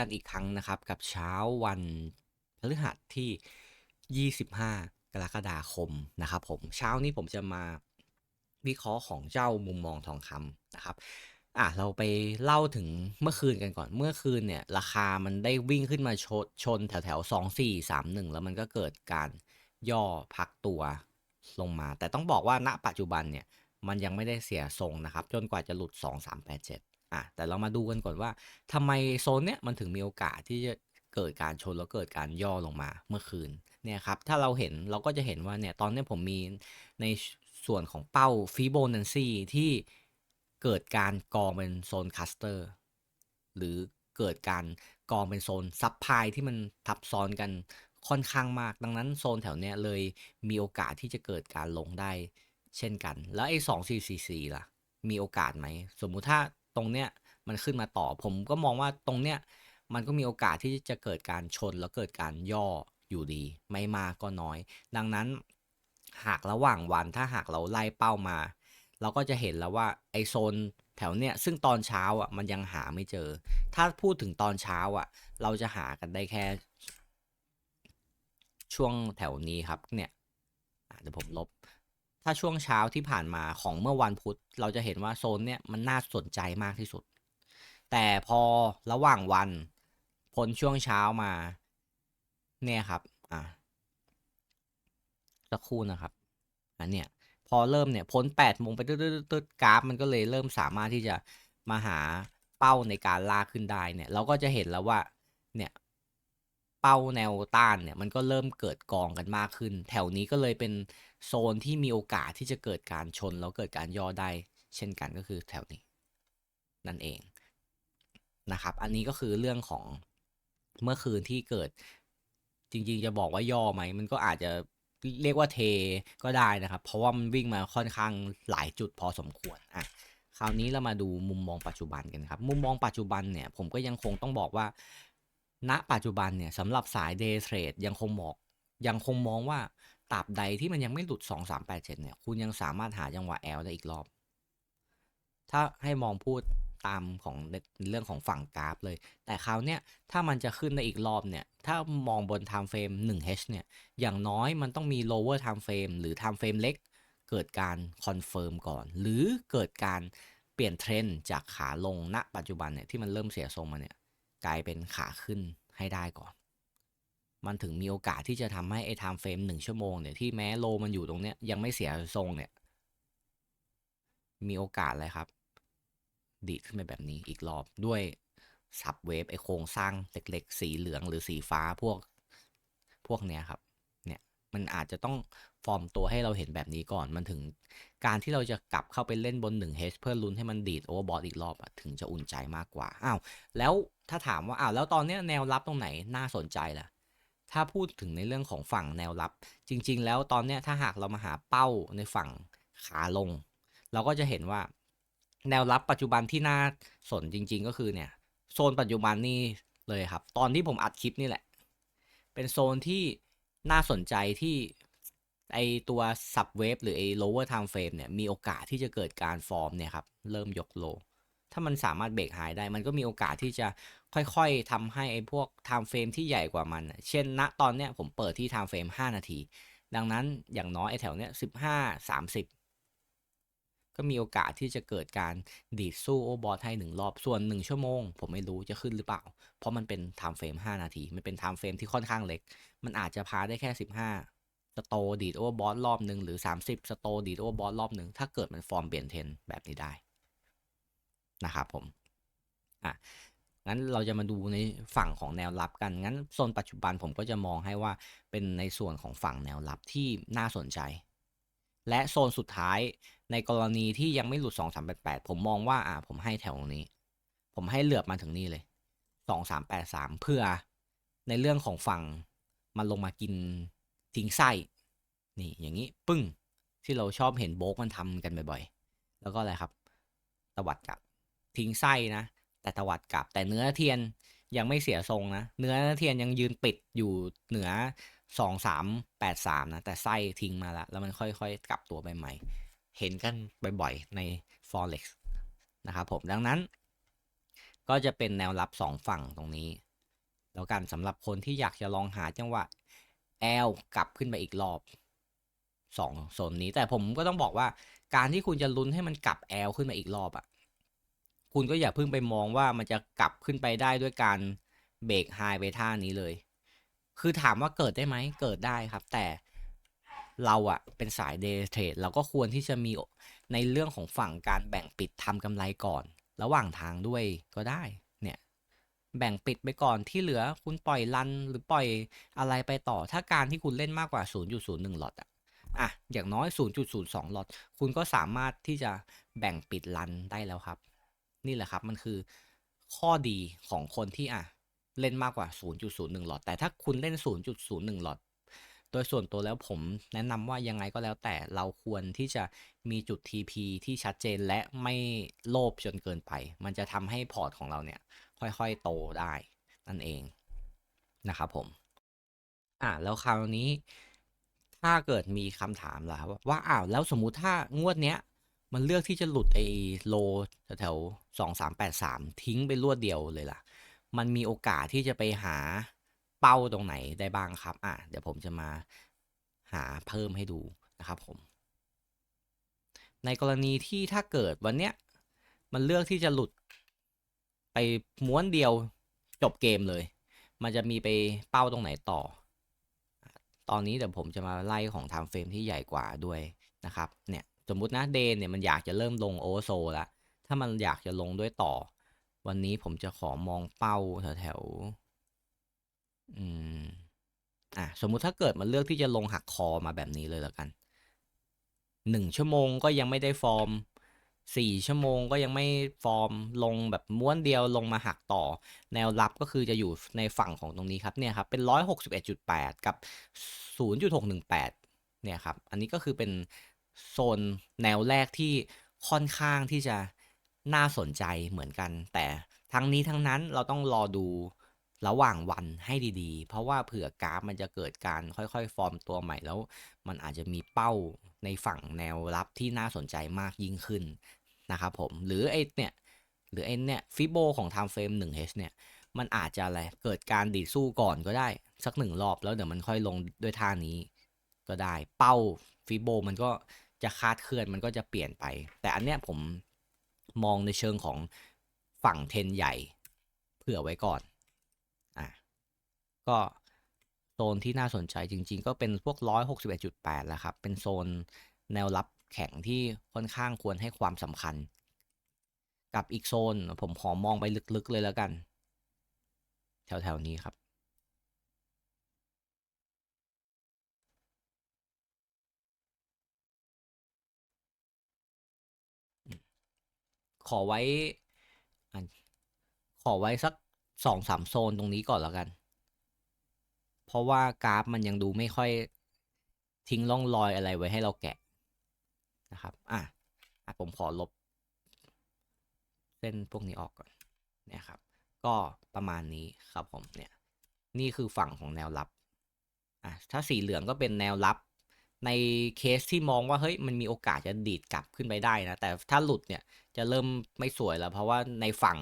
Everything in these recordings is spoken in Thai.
กันอีกครั้งนะครับ กับเช้าวันพฤหัสที่ 25 กรกฎาคมนะครับผมเช้านี้ผมจะมาวิเคราะห์ของเจ้ามุมมองทองคำนะครับอะเราไปเล่าถึงเมื่อคืนกันก่อนเมื่อคืนเนี่ย ราคามันได้วิ่งขึ้นมาชนชนแถวแถวสองสี่สามหนึ่งแล้วมันก็เกิดการย่อพักตัวลงมา แต่ต้องบอกว่าณปัจจุบันเนี่ย มันยังไม่ได้เสียทรงนะครับ จนกว่าจะหลุด 2387 อะแต่เรามาดูกันก่อนว่าทำไมโซนเนี้ยมันถึงมีโอกาสที่จะเกิดการชนแล้วเกิดการย่อลงมาเมื่อคืนเนี่ยครับถ้าเราเห็นเราก็จะเห็นว่าเนี่ยตอนนี้ผมมีในส่วนของเป้าฟิโบนัชชีที่เกิดการกองเป็นโซนคัสเตอร์หรือเกิดการกองเป็นโซนซับพายที่มันทับซ้อนกันค่อนข้างมาก ดังนั้นโซนแถวเนี้ยเลยมีโอกาสที่จะเกิดการลงได้เช่นกัน แล้วไอ้สองสี่สี่สี่ล่ะ มีโอกาสไหม สมมุติถ้า ตรงเนี้ยมันขึ้นมาต่อผมก็มองว่าตรงเนี้ยมันก็มีโอกาสที่จะเกิดการชนแล้วเกิดการย่ออยู่ดี ไม่มากก็น้อย ดังนั้นหากระหว่างวันถ้าหากเราไล่เป้ามา เราก็จะเห็นแล้วว่าไอโซนแถวเนี้ยซึ่งตอนเช้าอะมันยังหาไม่เจอ ถ้าพูดถึงตอนเช้าอะ เราจะหากันได้แค่ ช่วงแถวนี้ครับเนี่ยเดี๋ยวผมลบ ถ้าช่วงเช้าที่ผ่านมาของเมื่อวันพุธเราจะเห็นว่าโซนเนี่ยมันน่าสนใจมากที่สุด แต่พอระหว่างวันพ้นช่วงเช้ามา เนี่ยครับ อะสักครู่นะครับอันเนี่ยพอเริ่มเนี่ยพ้น8ปดโมงไปตืดๆกราฟมันก็เลยเริ่มสามารถที่จะมาหาเป้าในการลากขึ้นได้เนี่ย เราก็จะเห็นแล้วว่า เนี่ย เป้าแนวต้านเนี่ยมันก็เริ่มเกิดกองกันมากขึ้น แถวนี้ก็เลยเป็นโซนที่มีโอกาสที่จะเกิดการชน แล้วเกิดการย่อได้ เช่นกันก็คือแถวนี้ นั่นเองนะครับ อันนี้ก็คือเรื่องของเมื่อคืนที่เกิดจริงๆ จะบอกว่าย่อไหม มันก็อาจจะเรียกว่าเทก็ได้นะครับ เพราะว่ามันวิ่งมาค่อนข้างหลายจุดพอสมควรอะคราวนี้เรามาดูมุมมองปัจจุบันกันครับ มุมมองปัจจุบันเนี่ยผมก็ยังคงต้องบอกว่า ณปัจจุบันเนี่ยสำหรับสายเดย์เทรดยังคงมองยังคงมองว่าตราบใดที่มันยังไม่หลุด 2 3 8 7 เนี่ย คุณยังสามารถหาจังหวะ L ได้อีกรอบ ถ้าให้มองพูดตามของเรื่องของฝั่งกราฟเลย แต่คราวเนี้ยถ้ามันจะขึ้นได้อีกรอบเนี่ย ถ้ามองบน time frame 1H เนี่ย อย่างน้อยมันต้องมี lower time frame หรือ time frame เล็ก เกิดการคอนเฟิร์มก่อน หรือเกิดการเปลี่ยนเทรนด์จากขาลงณปัจจุบันเนี่ยที่มันเริ่มเสียทรงมาเนี่ย กลายเป็นขาขึ้นให้ได้ก่อน มันถึงมีโอกาสที่จะทำให้ไอ้ time frame 1ชั่วโมงเนี่ยที่แม้โลมันอยู่ตรงเนี้ยยังไม่เสียทรงเนี่ย มีโอกาสเลยครับ ดีขึ้นไปแบบนี้อีกรอบด้วยซับเวฟไอโครงสร้างเล็กๆ สีเหลืองหรือสีฟ้าพวกพวกเนี้ยครับ เนี่ยมันอาจจะต้อง ฟอร์มตัวให้เราเห็นแบบนี้ก่อนมันถึงการที่เราจะกลับเข้าไปเล่นบน 1H เพื่อลุ้นให้มันดีดโอเวอร์บอทอีกรอบอะถึงจะอุ่นใจมากกว่าอ้าวแล้วถ้าถามว่าอ้าวแล้วตอนนี้แนวรับตรงไหนน่าสนใจล่ะ ถ้าพูดถึงในเรื่องของฝั่งแนวรับ จริง ๆ แล้วตอนนี้ถ้าหากเรามาหาเป้าในฝั่งขาลง เราก็จะเห็นว่า แนวรับปัจจุบันที่น่าสนจริง ๆ ก็คือเนี่ยโซนปัจจุบันนี่เลยครับ ตอนที่ผมอัดคลิปนี่แหละ เป็นโซนที่น่าสนใจที่ ไอตัว sub wave หรือไอ lower time frame เนี่ยมีโอกาสที่จะเกิดการฟอร์มเนี่ยครับเริ่มยกโล ถ้ามันสามารถเบรกไฮได้ มันก็มีโอกาสที่จะค่อยๆทำให้ไอพวก time frame ที่ใหญ่กว่ามัน เช่นณตอนเนี้ยผมเปิดที่ time frame 5 นาที ดังนั้นอย่างน้อยไอแถวเนี้ย15 30ก็มีโอกาสที่จะเกิดการดีดสู้โอบอทให้หนึ่งรอบส่วน1ชั่วโมง ผมไม่รู้จะขึ้นหรือเปล่า เพราะมันเป็น time frame 5นาที มันเป็น time frame ที่ค่อนข้างเล็ก มันอาจจะพาได้แค่ 15 โตดีดโอเวอร์บอสรอบหนึ่งหรือ 30 สโตดีดโอเวอร์บอสรอบหนึ่งถ้าเกิดมันฟอร์มเปลี่ยนเทนแบบนี้ได้นะครับผมอะงั้นเราจะมาดูในฝั่งของแนวรับกัน งั้นโซนปัจจุบันผมก็จะมองให้ว่าเป็นในส่วนของฝั่งแนวรับที่น่าสนใจ และโซนสุดท้ายในกรณีที่ยังไม่หลุด 2 3 8 8 ผมมองว่าอ่าผมให้แถวนี้ ผมให้เหลือบมาถึงนี่เลย 2 3 8 3 เพื่อในเรื่องของฝั่งมันลงมากิน ทิ้งไส้นี่อย่างนี้ปึ้งที่เราชอบเห็นโบกมันทำกันบ่อยๆ แล้วก็อะไรครับตวัดกลับทิ้งไส้นะ แต่ตวัดกลับแต่เนื้อเทียนยังไม่เสียทรงนะ เนื้อเทียนยังยืนปิดอยู่เหนือสองสามแปดสามนะ แต่ไส้ทิ้งมาแล้ว แล้วมันค่อยๆ กลับตัวไปใหม่ เห็นกันบ่อยๆ ใน forex นะครับผมดังนั้น ก็จะเป็นแนวรับสองฝั่งตรงนี้ แล้วกันสำหรับคนที่อยากจะลองหาจังหวะ L กลับขึ้นไปอีกรอบสองโซนนี้แต่ผมก็ต้องบอกว่าการที่คุณจะลุ้นให้มันกลับ L ขึ้นมาอีกรอบอะคุณก็อย่าเพิ่งไปมองว่ามันจะกลับขึ้นไปได้ด้วยการเบรกไฮไปท่านี้เลย คือถามว่าเกิดได้ไหมเกิดได้ครับ แต่เราอะเป็นสายเดย์เทรดเราก็ควรที่จะมีในเรื่องของฝั่งการแบ่งปิดทำกำไรก่อน ระหว่างทางด้วยก็ได้ แบ่งปิดไปก่อนที่เหลือคุณปล่อยรันหรือปล่อยอะไรไปต่อ ถ้าการที่คุณเล่นมากกว่า 0.01ลอตอะอะอย่างน้อย 0.02ลอตลคุณก็สามารถที่จะแบ่งปิดรันได้แล้วครับ นี่แหละครับมันคือข้อดีของคนที่อะเล่นมากกว่า 0.01หลอด แต่ถ้าคุณเล่น 0.01หลอด โดยส่วนตัวแล้วผมแนะนำว่ายังไงก็แล้วแต่เราควรที่จะมีจุด TP ที่ชัดเจนและไม่โลภจนเกินไป มันจะทำให้พอร์ตของเราเนี่ย ค่อยๆ โตได้นั่นเองนะครับผม อ่าแล้วคราวนี้ถ้าเกิดมีคำถามล่ะว่าว่าอ้าวแล้วสมมุติถ้างวดเนี้ย มันเลือกที่จะหลุดไอ้โลแถวสองสามแปดสามทิ้งไปรวดเดียวเลยล่ะ มันมีโอกาสที่จะไปหาเป้าตรงไหนได้บ้างครับ อะเดี๋ยวผมจะมาหาเพิ่มให้ดูนะครับผม ในกรณีที่ถ้าเกิดวันเนี้ยมันเลือกที่จะหลุด ไปม้วนเดียวจบเกมเลย มันจะมีไปเป้าตรงไหนต่อ ตอนนี้เดี๋ยวผมจะมาไล่ของไทม์เฟรมที่ใหญ่กว่าด้วยนะครับ เนี่ยสมมุตินะเดนเนี่ยมันอยากจะเริ่มลงโอเวอร์โซแล้วถ้ามันอยากจะลงด้วยต่อ วันนี้ผมจะขอมองเป้าแถวแถวอืมอะสมมุติถ้าเกิดมันเลือกที่จะลงหักคอมาแบบนี้เลยแล้วกันหนึ่งชั่วโมงก็ยังไม่ได้ฟอร์ม สี่ชั่วโมงก็ยังไม่ฟอร์มลงแบบม้วนเดียวลงมาหักต่อ แนวรับก็คือจะอยู่ในฝั่งของตรงนี้ครับเนี่ยครับเป็นร้อยหกสิบเอ็ดจุดแปดกับศูนย์จุดหกหนึ่งแปดเนี่ยครับอันนี้ก็คือเป็นโซนแนวแรกที่ค่อนข้างที่จะน่าสนใจเหมือนกัน แต่ทั้งนี้ทั้งนั้นเราต้องรอดูระหว่างวันให้ดีๆ เพราะว่าเผื่อกราฟมันจะเกิดการค่อยๆ ฟอร์มตัวใหม่แล้ว มันอาจจะมีเป้าในฝั่งแนวรับที่น่าสนใจมากยิ่งขึ้น นะครับผม หรือไอเนี่ยหรือไอเนี่ยฟิโบของ time frame 1H เนี่ย มันอาจจะอะไร เกิดการดีดสู้ก่อนก็ได้ สักหนึ่งรอบแล้วเดี๋ยวมันค่อยลงด้วยท่านี้ก็ได้ เป้าฟิโบมันก็จะคาดเคลื่อนมันก็จะเปลี่ยนไป แต่อันเนี้ยผมมองในเชิงของฝั่งเทนใหญ่ เผื่อไว้ก่อน อะ ก็โซนที่น่าสนใจจริงๆ ก็เป็นพวก 161.8แหละครับ เป็นโซนแนวรับ แข็งที่ค่อนข้างควรให้ความสำคัญ กับอีกโซนผมขอมองไปลึกๆเลยแล้วกัน แถวๆนี้ครับ ขอไว้ขอไว้สักสองสามโซนตรงนี้ก่อนแล้วกัน เพราะว่ากราฟมันยังดูไม่ค่อยทิ้งร่องรอยอะไรไว้ให้เราแกะ นะครับ อะอะผมขอลบ เส้นพวกนี้ออกก่อน เนี่ยครับ ก็ประมาณนี้ครับผม เนี่ย นี่คือฝั่งของแนวรับ อะ ถ้าสีเหลืองก็เป็นแนวรับ ในเคสที่มองว่า เฮ้ย มันมีโอกาสจะดีดกลับขึ้นไปได้นะ แต่ถ้าหลุดเนี่ย จะเริ่มไม่สวยแล้ว เพราะว่าในฝั่ง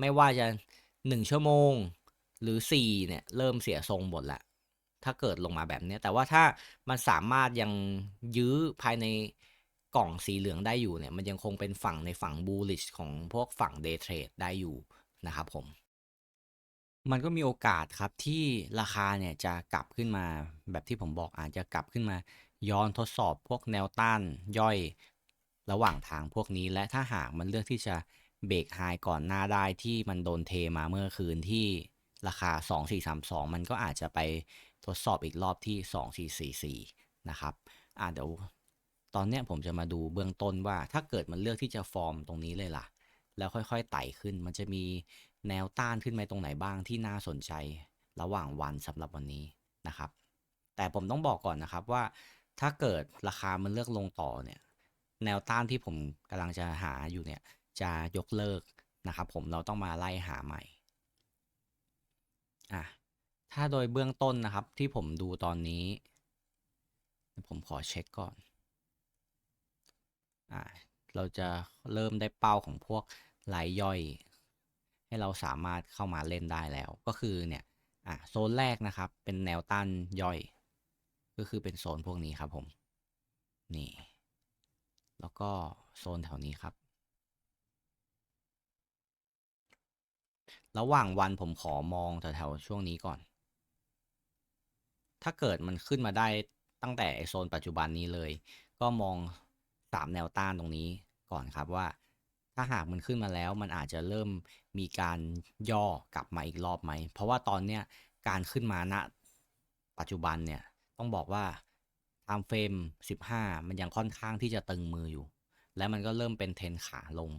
ไม่ว่าจะหนึ่งชั่วโมง หรือสี่เนี่ย เริ่มเสียทรงหมดละถ้าเกิดลงมาแบบนี้แต่ว่าถ้ามันสามารถยังยื้อภายใน กล่องสีเหลืองได้อยู่เนี่ย มันยังคงเป็นฝั่งในฝั่ง bullish ของพวกฝั่ง day trade ได้อยู่นะครับผม มันก็มีโอกาสครับที่ราคาเนี่ยจะกลับขึ้นมาแบบที่ผมบอกอาจจะกลับขึ้นมา ย้อนทดสอบพวกแนวต้านย่อยระหว่างทางพวกนี้ และถ้าหากมันเลือกที่จะเบรกไฮก่อนหน้าได้ที่มันโดนเทมาเมื่อคืนที่ราคา 2432 มันก็อาจจะไปทดสอบอีกรอบที่ 2444 นะครับ อ่าเดี๋ยว ตอนเนี้ยผมจะมาดูเบื้องต้นว่า ถ้าเกิดมันเลือกที่จะฟอร์มตรงนี้เลยล่ะ แล้วค่อยๆไต่ขึ้น มันจะมีแนวต้านขึ้นมาตรงไหนบ้างที่น่าสนใจระหว่างวันสำหรับวันนี้นะครับ แต่ผมต้องบอกก่อนนะครับว่า ถ้าเกิดราคามันเลือกลงต่อเนี่ย แนวต้านที่ผมกำลังจะหาอยู่เนี่ยจะยกเลิกนะครับ ผมเราต้องมาไล่หาใหม่อะถ้าโดยเบื้องต้นนะครับที่ผมดูตอนนี้ ผมขอเช็คก่อน อ่าเราจะเริ่มได้เป้าของพวกรายย่อย ให้เราสามารถเข้ามาเล่นได้แล้ว ก็คือเนี่ยอะโซนแรกนะครับ เป็นแนวต้านย่อย ก็คือเป็นโซนพวกนี้ครับผม นี่ แล้วก็โซนแถวนี้ครับระหว่างวันผมขอมองแถวๆช่วงนี้ก่อน ถ้าเกิดมันขึ้นมาได้ตั้งแต่โซนปัจจุบันนี้เลย ก็มอง สามแนวต้านตรงนี้ก่อนครับว่า ถ้าหากมันขึ้นมาแล้วมันอาจจะเริ่มมีการย่อกลับมาอีกรอบไหม เพราะว่าตอนเนี้ยการขึ้นมาณปัจจุบันเนี่ยต้องบอกว่า time frame 15 มันยังค่อนข้างที่จะตึงมืออยู่ และมันก็เริ่มเป็นเทนขาลง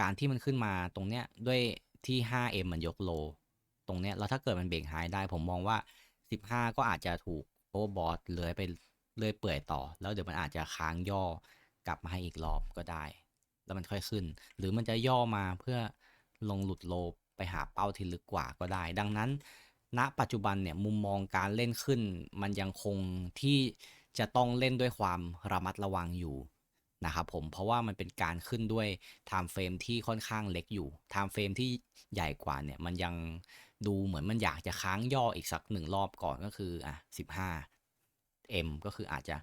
การที่มันขึ้นมาตรงเนี้ยด้วยที่ 5M มันยกโล ตรงเนี้ยแล้วถ้าเกิดมันเบรกไฮได้ผมมองว่า 15 ก็อาจจะถูกโอเวอร์บอทเลื้อยไปเลื่อยเปื่อยต่อ แล้วเดี๋ยวมันอาจจะค้างย่อ กลับมาให้อีกรอบก็ได้ แล้วมันค่อยขึ้น หรือมันจะย่อมาเพื่อลงหลุดโลไปหาเป้าที่ลึกกว่าก็ได้ ดังนั้น ณปัจจุบันเนี่ยมุมมองการเล่นขึ้น มันยังคงที่จะต้องเล่นด้วยความระมัดระวังอยู่นะครับผมเพราะว่ามันเป็นการขึ้นด้วย time frame ที่ค่อนข้างเล็กอยู่ time frame ที่ใหญ่กว่าเนี่ยมันยังดูเหมือนมันอยากจะค้างย่ออีกสักหนึ่งรอบก่อนก็คืออะ15 M ก็คืออาจจะ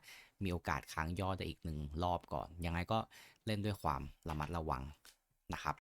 มีโอกาสค้างย่อได้อีกหนึ่งรอบก่อน ยังไงก็เล่นด้วยความระมัดระวังนะครับ